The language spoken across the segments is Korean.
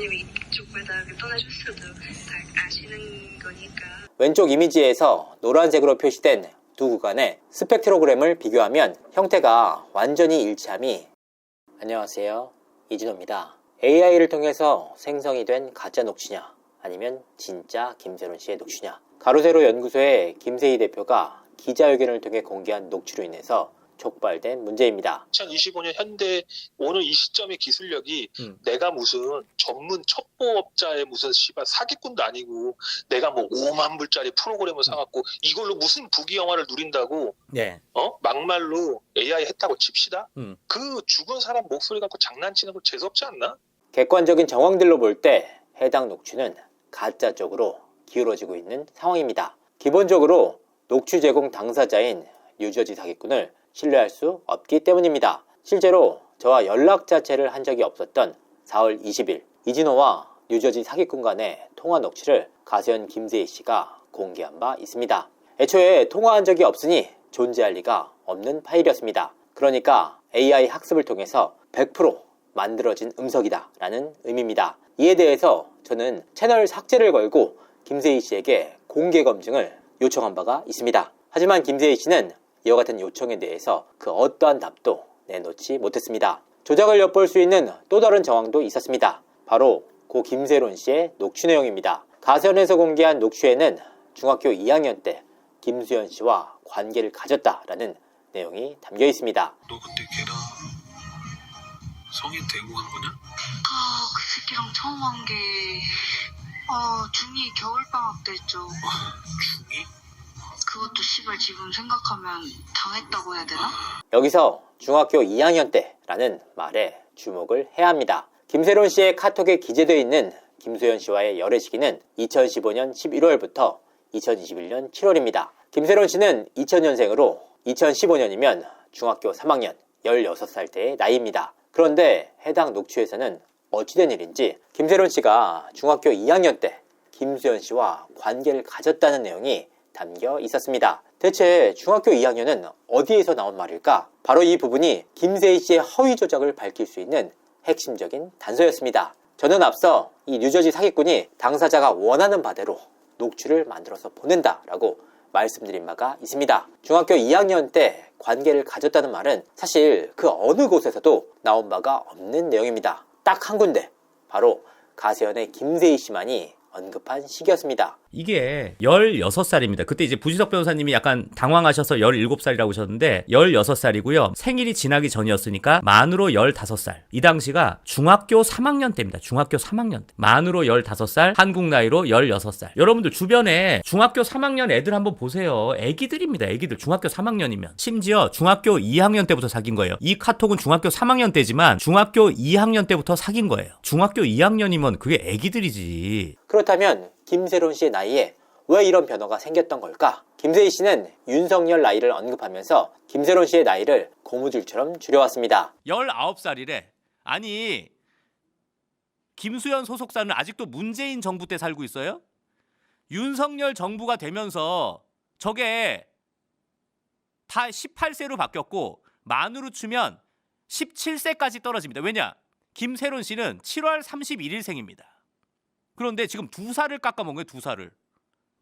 이쪽 바닥을 떠나셨어도 다 아시는 거니까. 왼쪽 이미지에서 노란색으로 표시된 두 구간의 스펙트로그램을 비교하면 형태가 완전히 일치함이 안녕하세요. 이진호입니다. AI를 통해서 생성이 된 가짜 녹취냐 아니면 진짜 김세론 씨의 녹취냐. 가로세로 연구소의 김세희 대표가 기자회견을 통해 공개한 녹취로 인해서 촉발된 문제입니다 2025년 현대 오늘 이 시점의 기술력이 음. 내가 무슨 전문 첩보업자의 무슨 씨발 사기꾼도 아니고 내가 뭐 5만 불짜리 프로그램을 사갖고 이걸로 무슨 부귀 영화를 누린다고 네. 어 막말로 AI 했다고 칩시다. 음. 그 죽은 사람 목소리 갖고 장난치는 거 재수없지 않나? 객관적인 정황들로 볼 때 해당 녹취는 가짜 쪽으로 기울어지고 있는 상황입니다. 기본적으로 녹취 제공 당사자인 뉴저지 사기꾼을 신뢰할 수 없기 때문입니다. 실제로 저와 연락 자체를 한 적이 없었던 4월 20일 이진호와 뉴저지 사기꾼 간의 통화 녹취를 가세현 김세희 씨가 공개한 바 있습니다. 애초에 통화한 적이 없으니 존재할 리가 없는 파일이었습니다. 그러니까 AI 학습을 통해서 100% 만들어진 음성이다 라는 의미입니다. 이에 대해서 저는 채널 삭제를 걸고 김세희 씨에게 공개 검증을 요청한 바가 있습니다. 하지만 김세희 씨는 이와 같은 요청에 대해서 그 어떠한 답도 내놓지 못했습니다. 조작을 엿볼 수 있는 또 다른 정황도 있었습니다. 바로 고 김세론 씨의 녹취 내용입니다. 가세현에서 공개한 녹취에는 중학교 2학년 때 김수현 씨와 관계를 가졌다라는 내용이 담겨 있습니다. 너 근데 걔랑 성인 되고 간 거냐? 아, 그 새끼랑 처음 한 게, 어, 중2 겨울방학 때죠. 중2? 씨발 지금 생각하면 당했다고 해야 되나? 여기서 중학교 2학년 때라는 말에 주목을 해야 합니다. 김세론 씨의 카톡에 기재되어 있는 김수현 씨와의 열애 시기는 2015년 11월부터 2021년 7월입니다. 김세론 씨는 2000년생으로 2015년이면 중학교 3학년 16살 때의 나이입니다. 그런데 해당 녹취에서는 어찌된 일인지 김세론 씨가 중학교 2학년 때 김수현 씨와 관계를 가졌다는 내용이 담겨 있었습니다. 대체 중학교 2학년은 어디에서 나온 말일까? 바로 이 부분이 김세희 씨의 허위 조작을 밝힐 수 있는 핵심적인 단서였습니다. 저는 앞서 이 뉴저지 사기꾼이 당사자가 원하는 바대로 녹취를 만들어서 보낸다라고 말씀드린 바가 있습니다. 중학교 2학년 때 관계를 가졌다는 말은 사실 그 어느 곳에서도 나온 바가 없는 내용입니다. 딱 한 군데, 바로 가세현의 김세희 씨만이 언급한 시기였습니다. 이게 16살입니다. 그때 이제 부지석 변호사님이 약간 당황하셔서 17살이라고 하셨는데 16살이고요. 생일이 지나기 전이었으니까 만으로 15살. 이 당시가 중학교 3학년 때입니다. 중학교 3학년 때. 만으로 15살, 한국 나이로 16살. 여러분들 주변에 중학교 3학년 애들 한번 보세요. 애기들입니다. 애기들. 중학교 3학년이면. 심지어 중학교 2학년 때부터 사귄 거예요. 이 카톡은 중학교 3학년 때지만 중학교 2학년 때부터 사귄 거예요. 중학교 2학년이면 그게 애기들이지. 그렇다면 김세론 씨의 나이에 왜 이런 변화가 생겼던 걸까? 김세희 씨는 윤석열 나이를 언급하면서 김세론 씨의 나이를 고무줄처럼 줄여왔습니다. 19살이래. 아니, 김수현 소속사는 아직도 문재인 정부 때 살고 있어요? 윤석열 정부가 되면서 저게 다 18세로 바뀌었고 만으로 추면 17세까지 떨어집니다. 왜냐? 김세론 씨는 7월 31일생입니다. 그런데 지금 두 살을 깎아먹은 거예요, 두 살을.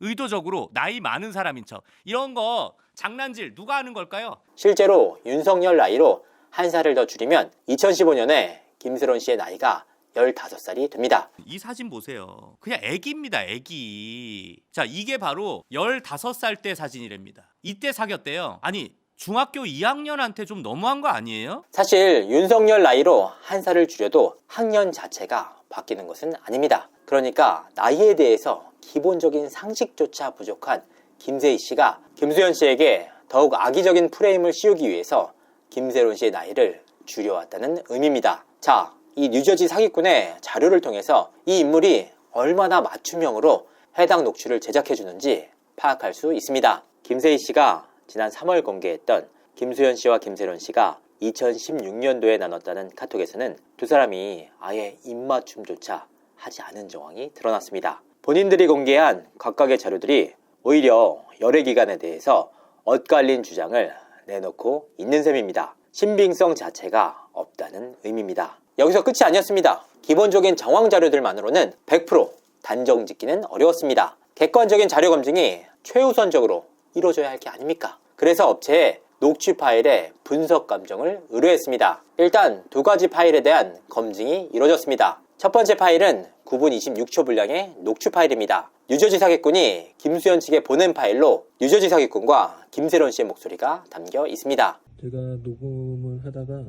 의도적으로 나이 많은 사람인 척. 이런 거 장난질 누가 하는 걸까요? 실제로 윤석열 나이로 한 살을 더 줄이면 2015년에 김세론 씨의 나이가 15살이 됩니다. 이 사진 보세요. 그냥 애기입니다, 애기. 자, 이게 바로 15살 때 사진이랍니다. 이때 사귀었대요. 아니, 중학교 2학년한테 좀 너무한 거 아니에요? 사실 윤석열 나이로 한 살을 줄여도 학년 자체가 바뀌는 것은 아닙니다. 그러니까 나이에 대해서 기본적인 상식조차 부족한 김세희 씨가 김수현 씨에게 더욱 악의적인 프레임을 씌우기 위해서 김세론 씨의 나이를 줄여왔다는 의미입니다. 자, 이 뉴저지 사기꾼의 자료를 통해서 이 인물이 얼마나 맞춤형으로 해당 녹취를 제작해 주는지 파악할 수 있습니다. 김세희 씨가 지난 3월 공개했던 김수현 씨와 김세론 씨가 2016년도에 나눴다는 카톡에서는 두 사람이 아예 입맞춤조차 하지 않은 정황이 드러났습니다. 본인들이 공개한 각각의 자료들이 오히려 열애 기간에 대해서 엇갈린 주장을 내놓고 있는 셈입니다. 신빙성 자체가 없다는 의미입니다. 여기서 끝이 아니었습니다. 기본적인 정황 자료들만으로는 100% 단정 짓기는 어려웠습니다. 객관적인 자료 검증이 최우선적으로 이루어져야 할 게 아닙니까? 그래서 업체에 녹취 파일의 분석 감정을 의뢰했습니다. 일단 두 가지 파일에 대한 검증이 이루어졌습니다. 첫 번째 파일은 9분 26초 분량의 녹취 파일입니다. 유저지 사기꾼이 김수현 측에 보낸 파일로 유저지 사기꾼과 김세론 씨의 목소리가 담겨 있습니다. 제가 녹음을 하다가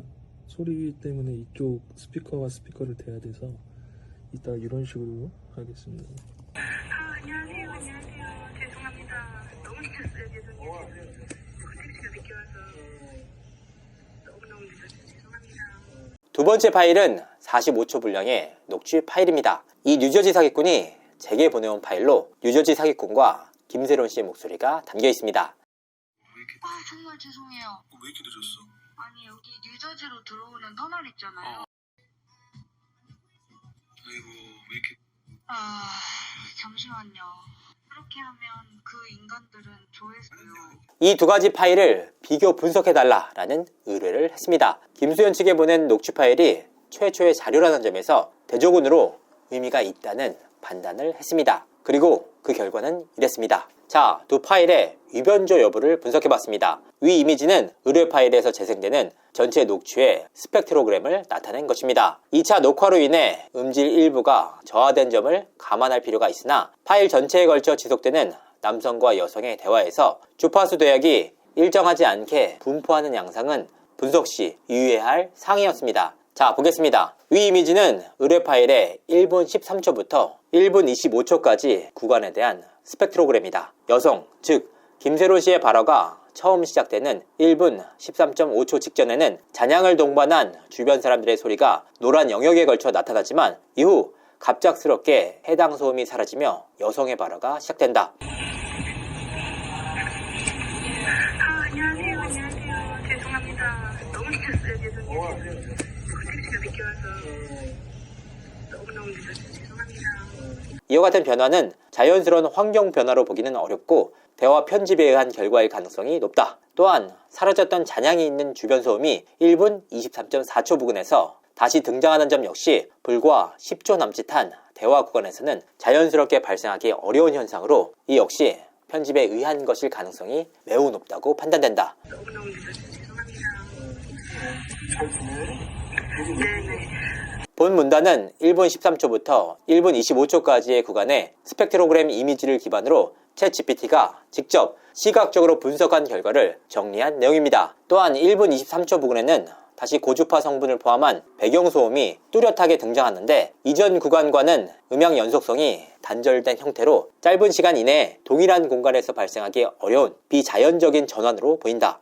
소리 때문에 이쪽 스피커와 스피커를 대야 돼서 이따 이런 식으로 하겠습니다. 아, 안녕하세요. 안녕하세요. 죄송합니다. 너무 늦었어요. 죄송해요. 택시가 늦게 와서 너무너무 늦었어요. 죄송합니다. 두 번째 파일은 45초 분량의 녹취 파일입니다. 이 뉴저지 사기꾼이 제게 보내온 파일로 뉴저지 사기꾼과 김세론 씨의 목소리가 담겨 있습니다. 아 정말 죄송해요. 왜 이렇게 늦었어? 아니 여기 뉴저지로 들어오는 터널 있잖아요. 아이고 왜 이렇게 아 잠시만요. 그렇게 하면 그 인간들은 조회수요. 이 두 가지 파일을 비교 분석해달라라는 의뢰를 했습니다. 김수현 측에 보낸 녹취 파일이 최초의 자료라는 점에서 대조군으로 의미가 있다는 판단을 했습니다. 그리고 그 결과는 이랬습니다. 자, 두 파일의 위변조 여부를 분석해 봤습니다. 위 이미지는 의뢰 파일에서 재생되는 전체 녹취의 스펙트로그램을 나타낸 것입니다. 2차 녹화로 인해 음질 일부가 저하된 점을 감안할 필요가 있으나 파일 전체에 걸쳐 지속되는 남성과 여성의 대화에서 주파수 대역이 일정하지 않게 분포하는 양상은 분석 시 유의해야 할 사항이었습니다. 자, 보겠습니다. 위 이미지는 의뢰 파일의 1분 13초부터 1분 25초까지 구간에 대한 스펙트로그램이다. 여성, 즉 김세로 씨의 발화가 처음 시작되는 1분 13.5초 직전에는 잔향을 동반한 주변 사람들의 소리가 노란 영역에 걸쳐 나타나지만 이후 갑작스럽게 해당 소음이 사라지며 여성의 발화가 시작된다. 아, 안녕하세요. 안녕하세요. 죄송합니다. 너무 늦었어요. 죄송해요. 택시가 늦게 와서 너무너무 늦었어요. 죄송합니다. 이와 같은 변화는 자연스러운 환경 변화로 보기는 어렵고 대화 편집에 의한 결과일 가능성이 높다. 또한 사라졌던 잔향이 있는 주변 소음이 1분 23.4초 부근에서 다시 등장하는 점 역시 불과 10초 남짓한 대화 구간에서는 자연스럽게 발생하기 어려운 현상으로 이 역시 편집에 의한 것일 가능성이 매우 높다고 판단된다. 네네. 본 문단은 1분 13초부터 1분 25초까지의 구간에 스펙트로그램 이미지를 기반으로 챗 GPT가 직접 시각적으로 분석한 결과를 정리한 내용입니다. 또한 1분 23초 부근에는 다시 고주파 성분을 포함한 배경소음이 뚜렷하게 등장하는데 이전 구간과는 음향 연속성이 단절된 형태로 짧은 시간 이내에 동일한 공간에서 발생하기 어려운 비자연적인 전환으로 보인다.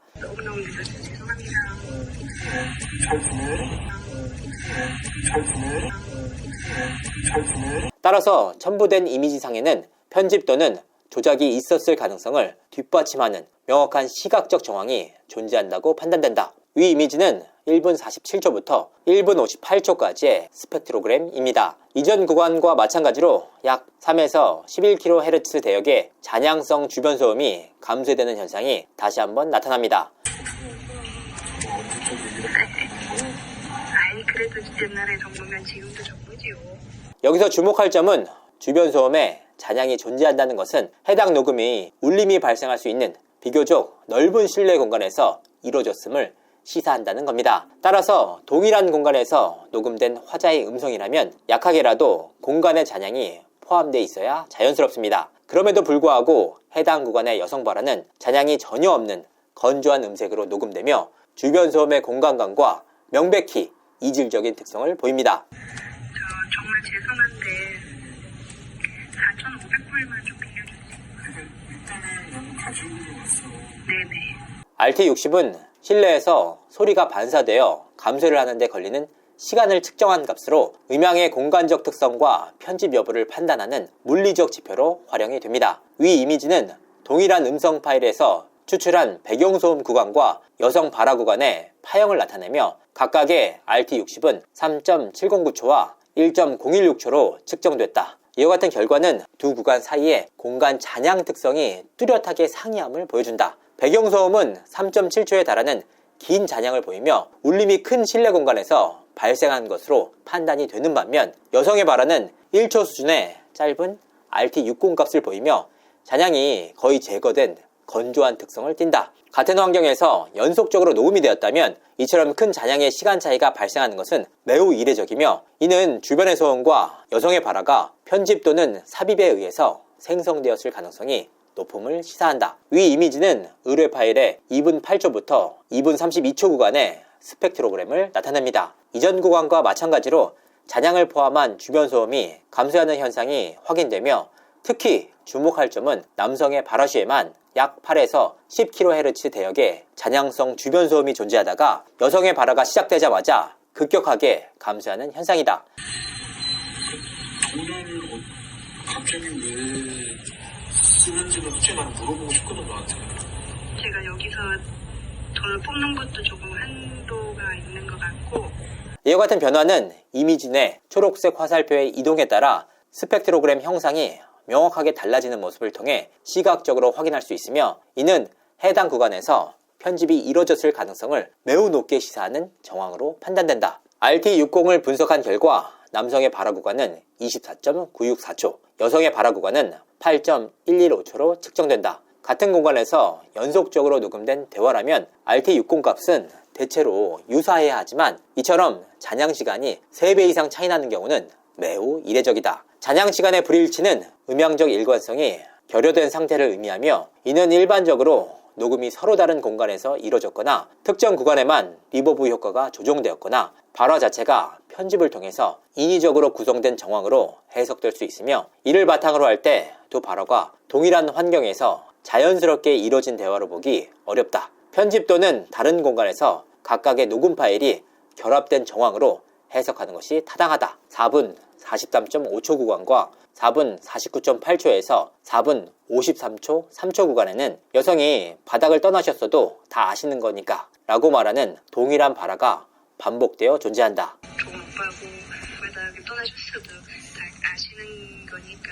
따라서 첨부된 이미지상에는 편집 또는 조작이 있었을 가능성을 뒷받침하는 명확한 시각적 정황이 존재한다고 판단된다. 위 이미지는 1분 47초부터 1분 58초까지의 스펙트로그램입니다. 이전 구간과 마찬가지로 약 3에서 11kHz 대역의 잔향성 주변 소음이 감소되는 현상이 다시 한번 나타납니다. 그래도 옛날에 정도면 지금도 정도지요. 여기서 주목할 점은 주변 소음에 잔향이 존재한다는 것은 해당 녹음이 울림이 발생할 수 있는 비교적 넓은 실내 공간에서 이루어졌음을 시사한다는 겁니다. 따라서 동일한 공간에서 녹음된 화자의 음성이라면 약하게라도 공간의 잔향이 포함되어 있어야 자연스럽습니다. 그럼에도 불구하고 해당 구간의 여성 발화는 잔향이 전혀 없는 건조한 음색으로 녹음되며 주변 소음의 공간감과 명백히 이질적인 특성을 보입니다. 저 정말 죄송한데 4,500불만 좀 빌려주세요. 네네. RT60은 실내에서 소리가 반사되어 감소를 하는데 걸리는 시간을 측정한 값으로 음향의 공간적 특성과 편집 여부를 판단하는 물리적 지표로 활용이 됩니다. 위 이미지는 동일한 음성 파일에서 추출한 배경소음 구간과 여성 발화 구간의 파형을 나타내며 각각의 RT60은 3.709초와 1.016초로 측정됐다. 이와 같은 결과는 두 구간 사이의 공간 잔향 특성이 뚜렷하게 상이함을 보여준다. 배경소음은 3.7초에 달하는 긴 잔향을 보이며 울림이 큰 실내 공간에서 발생한 것으로 판단이 되는 반면 여성의 발화는 1초 수준의 짧은 RT60 값을 보이며 잔향이 거의 제거된 건조한 특성을 띈다. 같은 환경에서 연속적으로 녹음이 되었다면 이처럼 큰 잔향의 시간 차이가 발생하는 것은 매우 이례적이며 이는 주변의 소음과 여성의 발화가 편집 또는 삽입에 의해서 생성되었을 가능성이 높음을 시사한다. 위 이미지는 의뢰 파일의 2분 8초부터 2분 32초 구간의 스펙트로그램을 나타냅니다. 이전 구간과 마찬가지로 잔향을 포함한 주변 소음이 감소하는 현상이 확인되며 특히 주목할 점은 남성의 발화 시에만 약 8에서 10kHz 대역의 잔향성 주변 소음이 존재하다가 여성의 발화가 시작되자마자 급격하게 감소하는 현상이다. 어- 갑자기 왜 쓰는지는 솔직히 나는 물어보고 싶거든 너한테 제가 여기서 돈을 뽑는 것도 조금 한도가 있는 것 같고 이와 같은 변화는 이미지 내 초록색 화살표의 이동에 따라 스펙트로그램 형상이 명확하게 달라지는 모습을 통해 시각적으로 확인할 수 있으며 이는 해당 구간에서 편집이 이뤄졌을 가능성을 매우 높게 시사하는 정황으로 판단된다. RT60을 분석한 결과 남성의 발화 구간은 24.964초, 여성의 발화 구간은 8.115초로 측정된다. 같은 공간에서 연속적으로 녹음된 대화라면 RT60 값은 대체로 유사해야 하지만 이처럼 잔향 시간이 3배 이상 차이 나는 경우는 매우 이례적이다. 잔향 시간의 불일치는 음향적 일관성이 결여된 상태를 의미하며 이는 일반적으로 녹음이 서로 다른 공간에서 이루어졌거나 특정 구간에만 리버브 효과가 조정되었거나 발화 자체가 편집을 통해서 인위적으로 구성된 정황으로 해석될 수 있으며 이를 바탕으로 할 때 두 발화가 동일한 환경에서 자연스럽게 이루어진 대화로 보기 어렵다. 편집 또는 다른 공간에서 각각의 녹음 파일이 결합된 정황으로 해석하는 것이 타당하다. 4분 43.5초 구간과 4분 49.8초에서 4분 53초 3초 구간에는 여성이 바닥을 떠나셨어도 다 아시는 거니까 라고 말하는 동일한 발화가 반복되어 존재한다. 좋은 오빠고 바닥을 떠나셨어도 다 아시는 거니까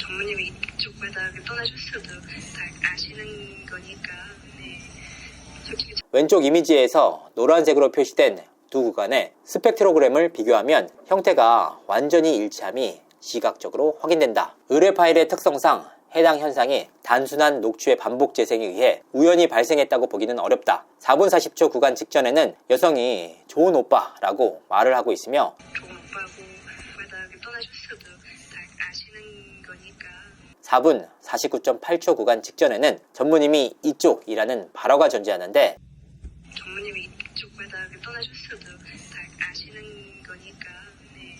전무님이 이쪽 바닥을 떠나셨어도 다 아시는 거니까 네 왼쪽 이미지에서 노란색으로 표시된 두 구간의 스펙트로그램을 비교하면 형태가 완전히 일치함이 시각적으로 확인된다. 의뢰 파일의 특성상 해당 현상이 단순한 녹취의 반복 재생에 의해 우연히 발생했다고 보기는 어렵다. 4분 40초 구간 직전에는 여성이 좋은 오빠라고 말을 하고 있으며 좋은 오빠고 바닥을 떠나셨어도 다 아시는 거니까 4분 49.8초 구간 직전에는 전무님이 이쪽이라는 발화가 존재하는데 전무님이 이 쪽 바닥을 떠나셨어도 다 아시는 거니까 네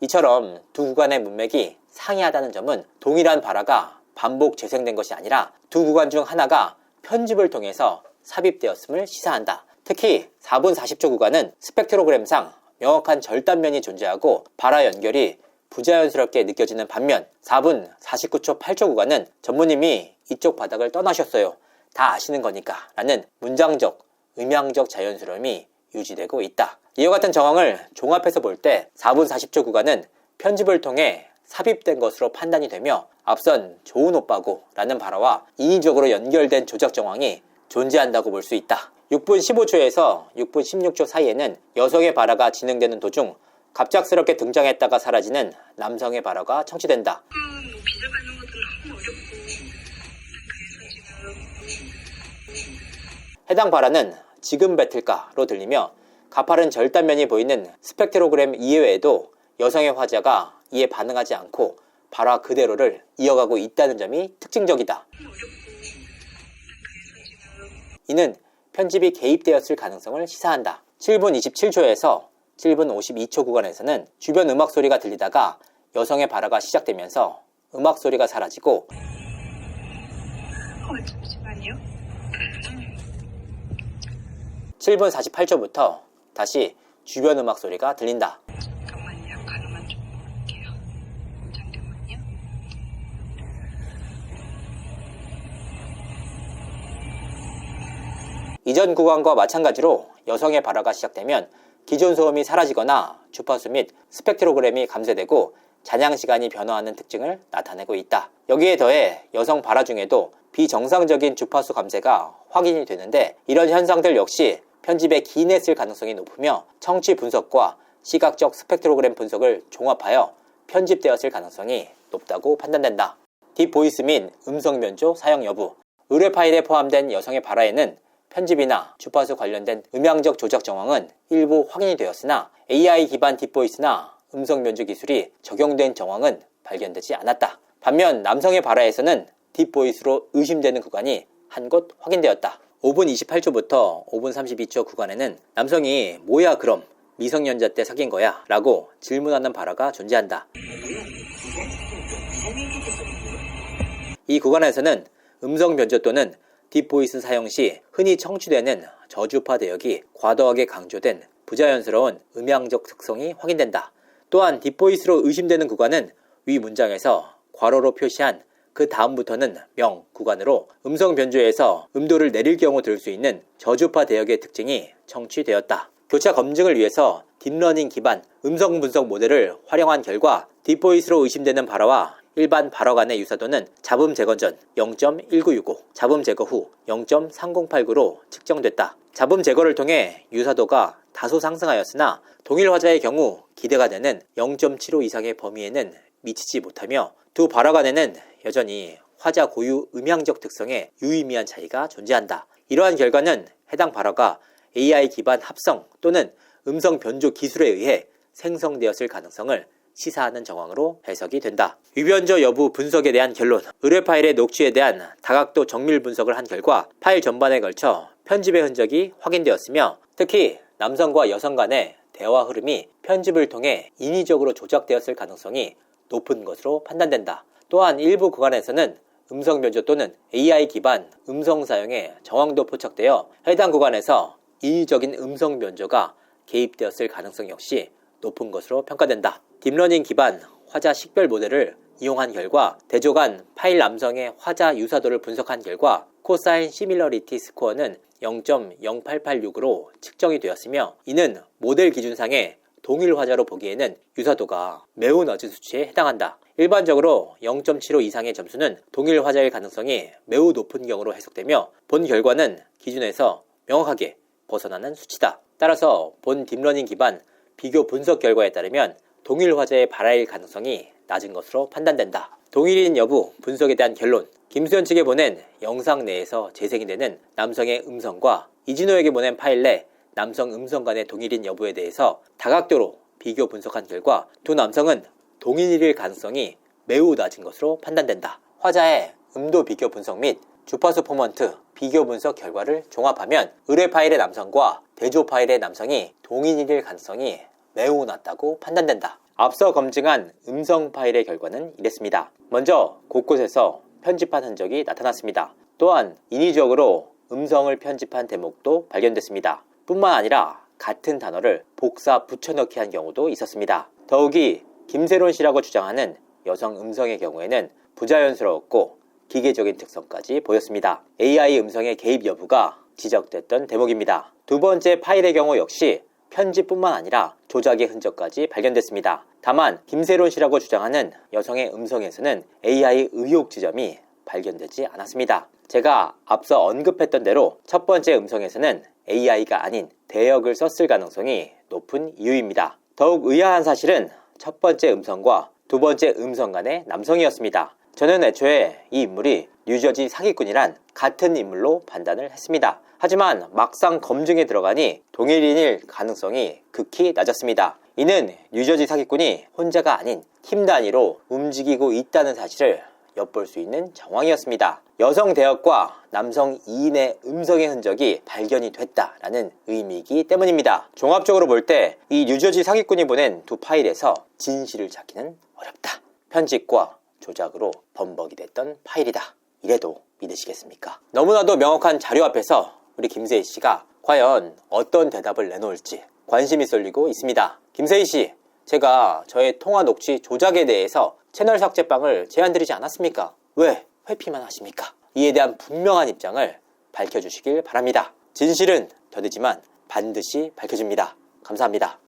이처럼 두 구간의 문맥이 상이하다는 점은 동일한 발화가 반복 재생된 것이 아니라 두 구간 중 하나가 편집을 통해서 삽입되었음을 시사한다. 특히 4분 40초 구간은 스펙트로그램상 명확한 절단면이 존재하고 발화 연결이 부자연스럽게 느껴지는 반면 4분 49초 8초 구간은 전무님이 이쪽 바닥을 떠나셨어요. 다 아시는 거니까 라는 문장적, 음향적 자연스러움이 유지되고 있다. 이와 같은 정황을 종합해서 볼 때 4분 40초 구간은 편집을 통해 삽입된 것으로 판단이 되며 앞선 좋은 오빠고 라는 발화와 인위적으로 연결된 조작 정황이 존재한다고 볼 수 있다. 6분 15초에서 6분 16초 사이에는 여성의 발화가 진행되는 도중 갑작스럽게 등장했다가 사라지는 남성의 발화가 청취된다. 해당 발화는 지금 뱉을까로 들리며 가파른 절단면이 보이는 스펙트로그램 이외에도 여성의 화자가 이에 반응하지 않고 발화 그대로를 이어가고 있다는 점이 특징적이다. 이는 편집이 개입되었을 가능성을 시사한다. 7분 27초에서 7분 52초 구간에서는 주변 음악 소리가 들리다가 여성의 발화가 시작되면서 음악 소리가 사라지고 어 잠시만요 7분 48초부터 다시 주변 음악 소리가 들린다. 잠깐만요 가능한 좀 볼게요 잠깐만요 이전 구간과 마찬가지로 여성의 발화가 시작되면 기존 소음이 사라지거나 주파수 및 스펙트로그램이 감쇄되고 잔향 시간이 변화하는 특징을 나타내고 있다. 여기에 더해 여성 발화 중에도 비정상적인 주파수 감쇄가 확인이 되는데 이런 현상들 역시 편집에 기인했을 가능성이 높으며 청취 분석과 시각적 스펙트로그램 분석을 종합하여 편집되었을 가능성이 높다고 판단된다. 딥보이스 및 음성 변조 사용 여부 의뢰 파일에 포함된 여성의 발화에는 편집이나 주파수 관련된 음향적 조작 정황은 일부 확인이 되었으나 AI 기반 딥보이스나 음성 변조 기술이 적용된 정황은 발견되지 않았다. 반면 남성의 발화에서는 딥보이스로 의심되는 구간이 한 곳 확인되었다. 5분 28초부터 5분 32초 구간에는 남성이 뭐야 그럼 미성년자 때 사귄 거야 라고 질문하는 발화가 존재한다. 이 구간에서는 음성 변조 또는 딥보이스 사용 시 흔히 청취되는 저주파 대역이 과도하게 강조된 부자연스러운 음향적 특성이 확인된다. 또한 딥보이스로 의심되는 구간은 위 문장에서 괄호로 표시한 그 다음부터는 명 구간으로 음성 변조에서 음도를 내릴 경우 들을 수 있는 저주파 대역의 특징이 청취되었다. 교차 검증을 위해서 딥러닝 기반 음성 분석 모델을 활용한 결과 딥보이스로 의심되는 발화와 일반 발화 간의 유사도는 잡음 제거 전 0.1965, 잡음 제거 후 0.3089로 측정됐다. 잡음 제거를 통해 유사도가 다소 상승하였으나 동일 화자의 경우 기대가 되는 0.75 이상의 범위에는 미치지 못하며 두 발화 간에는 여전히 화자 고유 음향적 특성에 유의미한 차이가 존재한다. 이러한 결과는 해당 발화가 AI 기반 합성 또는 음성 변조 기술에 의해 생성되었을 가능성을 시사하는 정황으로 해석이 된다. 유변조 여부 분석에 대한 결론. 의뢰 파일의 녹취에 대한 다각도 정밀 분석을 한 결과 파일 전반에 걸쳐 편집의 흔적이 확인되었으며 특히 남성과 여성 간의 대화 흐름이 편집을 통해 인위적으로 조작되었을 가능성이 높은 것으로 판단된다. 또한 일부 구간에서는 음성 변조 또는 AI 기반 음성 사용에 정황도 포착되어 해당 구간에서 인위적인 음성 변조가 개입되었을 가능성 역시 높은 것으로 평가된다. 딥러닝 기반 화자 식별 모델을 이용한 결과 대조 간 파일 남성의 화자 유사도를 분석한 결과 코사인 시밀러리티 스코어는 0.0886으로 측정이 되었으며 이는 모델 기준상의 동일 화자로 보기에는 유사도가 매우 낮은 수치에 해당한다. 일반적으로 0.75 이상의 점수는 동일 화자일 가능성이 매우 높은 경우로 해석되며 본 결과는 기준에서 명확하게 벗어나는 수치다. 따라서 본 딥러닝 기반 비교 분석 결과에 따르면 동일 화자의 발화일 가능성이 낮은 것으로 판단된다. 동일인 여부 분석에 대한 결론. 김수현 측에 보낸 영상 내에서 재생이 되는 남성의 음성과 이진호에게 보낸 파일 내 남성 음성 간의 동일인 여부에 대해서 다각도로 비교 분석한 결과 두 남성은 동일일 가능성이 매우 낮은 것으로 판단된다. 화자의 음도 비교 분석 및 주파수 포먼트 비교 분석 결과를 종합하면 의뢰 파일의 남성과 대조 파일의 남성이 동일일 가능성이 매우 낮다고 판단된다. 앞서 검증한 음성 파일의 결과는 이랬습니다. 먼저 곳곳에서 편집한 흔적이 나타났습니다. 또한 인위적으로 음성을 편집한 대목도 발견됐습니다. 뿐만 아니라 같은 단어를 복사 붙여넣기 한 경우도 있었습니다. 더욱이 김세론 씨라고 주장하는 여성 음성의 경우에는 부자연스러웠고 기계적인 특성까지 보였습니다. AI 음성의 개입 여부가 지적됐던 대목입니다. 두 번째 파일의 경우 역시 편집뿐만 아니라 조작의 흔적까지 발견됐습니다. 다만 김세론 씨라고 주장하는 여성의 음성에서는 AI 의혹 지점이 발견되지 않았습니다. 제가 앞서 언급했던 대로 첫 번째 음성에서는 AI가 아닌 대역을 썼을 가능성이 높은 이유입니다. 더욱 의아한 사실은 첫 번째 음성과 두 번째 음성 간의 남성이었습니다. 저는 애초에 이 인물이 뉴저지 사기꾼이란 같은 인물로 판단을 했습니다. 하지만 막상 검증에 들어가니 동일인일 가능성이 극히 낮았습니다. 이는 뉴저지 사기꾼이 혼자가 아닌 팀 단위로 움직이고 있다는 사실을 엿볼 수 있는 정황이었습니다. 여성 대역과 남성 2인의 음성의 흔적이 발견이 됐다라는 의미이기 때문입니다. 종합적으로 볼 때 이 뉴저지 사기꾼이 보낸 두 파일에서 진실을 찾기는 어렵다. 편집과 조작으로 범벅이 됐던 파일이다. 이래도 믿으시겠습니까? 너무나도 명확한 자료 앞에서 우리 김세희 씨가 과연 어떤 대답을 내놓을지 관심이 쏠리고 있습니다. 김세희 씨, 제가 저의 통화 녹취 조작에 대해서 채널 삭제방을 제안드리지 않았습니까? 왜 회피만 하십니까? 이에 대한 분명한 입장을 밝혀주시길 바랍니다. 진실은 더디지만 반드시 밝혀집니다. 감사합니다.